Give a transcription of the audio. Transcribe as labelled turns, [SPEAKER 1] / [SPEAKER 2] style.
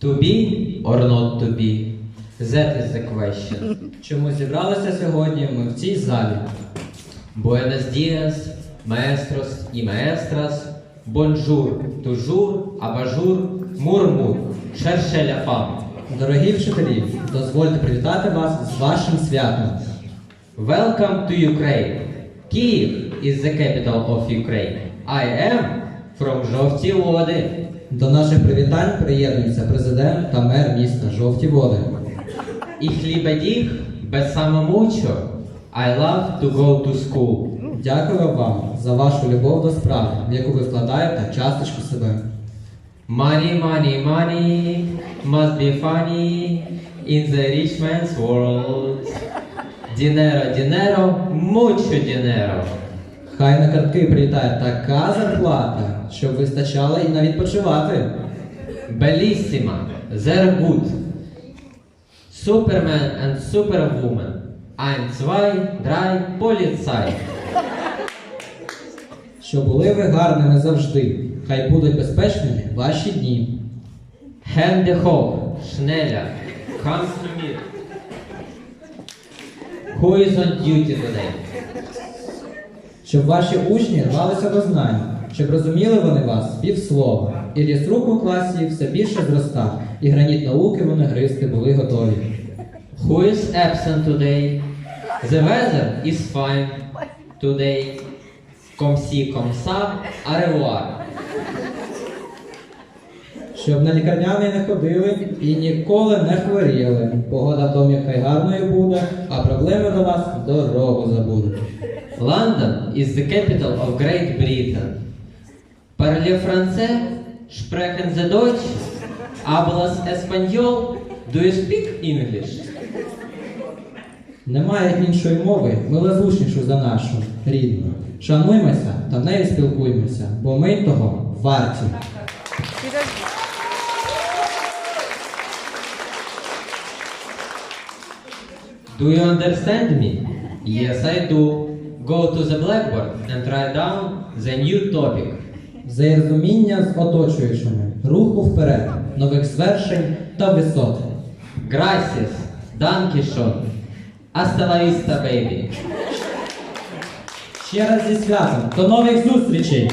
[SPEAKER 1] To be or not to be? That is the question.
[SPEAKER 2] Чому зібралися сьогодні ми в цій залі?
[SPEAKER 1] Buenos dias, maestros y maestras. Bonjour, toujours, abajur, murmur, cherchez la femme.
[SPEAKER 2] Дорогі вчителі, дозвольте привітати вас з вашим святом.
[SPEAKER 1] Welcome to Ukraine. Kyiv is the capital of Ukraine. I am from жовті води.
[SPEAKER 2] До наших привітань приєднуються президент та мер міста Жовті Води.
[SPEAKER 1] І хлібедіх без самомучо. I love to go to school.
[SPEAKER 2] Дякую вам за вашу любов до справи, в яку ви вкладаєте часточку себе.
[SPEAKER 1] Money, money, money must be funny in the rich man's world. Dinero, dinero, mucho dinero.
[SPEAKER 2] Хай на картки прилітає така зарплата, щоб вистачало і на відпочивати.
[SPEAKER 1] They're good. Superman and Superwoman. Ein, zwei, drei, Polizei.
[SPEAKER 2] Щоб були ви гарними завжди. Хай будуть безпечними ваші дні.
[SPEAKER 1] Hoch, schneller. Kommst? Who is on duty today?
[SPEAKER 2] Щоб ваші учні рвалися до знань, щоб розуміли вони вас півслова. І ліс рук у класі все більше зростав, і граніт науки вони гризти були готові.
[SPEAKER 1] Who is absent today? The weather is fine today. Si, comme ça.
[SPEAKER 2] Щоб на лікарняний не ходили і ніколи не хворіли. Погода в домі хай гарною буде, а проблеми до вас дорогу забудуть.
[SPEAKER 1] London is the capital of Great Britain. Parlez français? Sprechen Sie Deutsch? Hablas español? Do you speak English?
[SPEAKER 2] Немає іншої мови, милозвучнішу за нашу, рідну. Шануймося та в нею спілкуймося, бо ми того варті.
[SPEAKER 1] Do you understand me? Yes, I do. Go to the blackboard and write down the new topic.
[SPEAKER 2] Взаєрозуміння з оточуючими, руху вперед, нових звершень та висот.
[SPEAKER 1] Gracias. Danke schön. Hasta la vista, baby.
[SPEAKER 2] Ще раз зі святом, до нових зустрічей!